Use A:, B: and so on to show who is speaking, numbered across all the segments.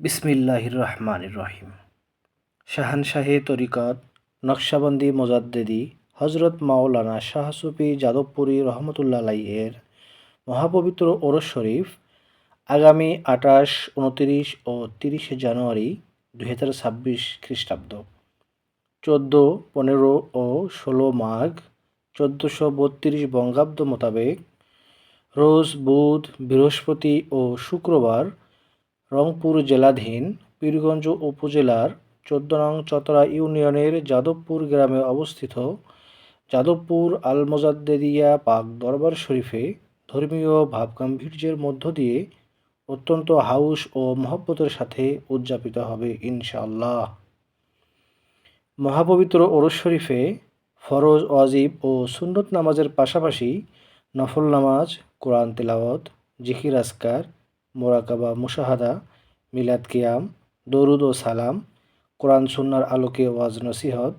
A: বিসমিল্লাহির রহমানির রহিম শাহানশাহে তরিকত, নকশাবন্দি মোজাদ্দেদি হজরত মাওলানা শাহ সুফি যাদবপুরী রহমতুল্লাহ এর মহাপবিত্র ওরস শরীফ আগামী আঠাশ, উনতিরিশ ও তিরিশে জানুয়ারি দুই হাজার ছাব্বিশ খ্রিস্টাব্দ। চোদ্দ, পনেরো ও ষোলো মাঘ চোদ্দোশো বত্রিশ বঙ্গাব্দ মোতাবেক রোজ, বুধ, বৃহস্পতি ও শুক্রবার রংপুর জেলাধীন পীরগঞ্জ উপজেলার চোদ্দ নং চতরা ইউনিয়নের যাদবপুর গ্রামে অবস্থিত যাদবপুর আল মোজাদ্দেদিয়া পাক দরবার শরীফে ধর্মীয় ভাবগাম্ভীর্যের মধ্য দিয়ে অত্যন্ত হাউস ও মহব্বতের সাথে উদযাপিত হবে ইনশাআল্লাহ। মহাপবিত্র ওরস শরীফে ফরজ, ওয়াজিব ও সুন্নত নামাজের পাশাপাশি নফল নামাজ, কোরআন তেলাওয়াত, জিকির আসকার মোরাকাবা, মুশাহাদা, মিলাদ কিয়াম, দরুদ ও সালাম, কোরআন সুন্নার আলোকে ওয়াজ নসিহত,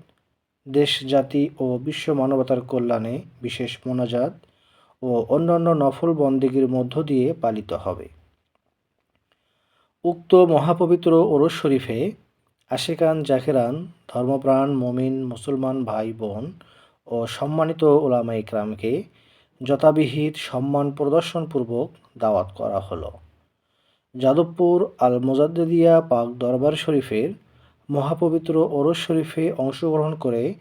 A: দেশ, জাতি ও বিশ্ব মানবতার কল্যাণে বিশেষ মোনাজাত ও অন্যান্য নফল বন্দিগির মধ্য দিয়ে পালিত হবে। উক্ত মহাপবিত্র ওরস শরীফে আশেকান, জাকেরান, ধর্মপ্রাণ, মমিন, মুসলমান ভাই, বোন ও সম্মানিত ওলামা ইকরামকে যথাবিহিত সম্মান প্রদর্শনপূর্বক দাওয়াত করা হলো। যাদবপুর আল মোজাদ্দিয়া পাক দরবার শরীফের মহাপবিত্র ওরস শরীফে অংশগ্রহণ করে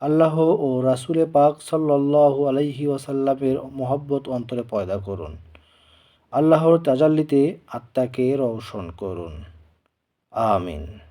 A: আল্লাহ ও রাসুলে পাক সাল্লাহু আলাইহি ওয়াসাল্লামের মহব্বত অন্তরে পয়দা করুন। আল্লাহর তাজাল্লিতে আত্মাকে রওশন করুন। আমিন।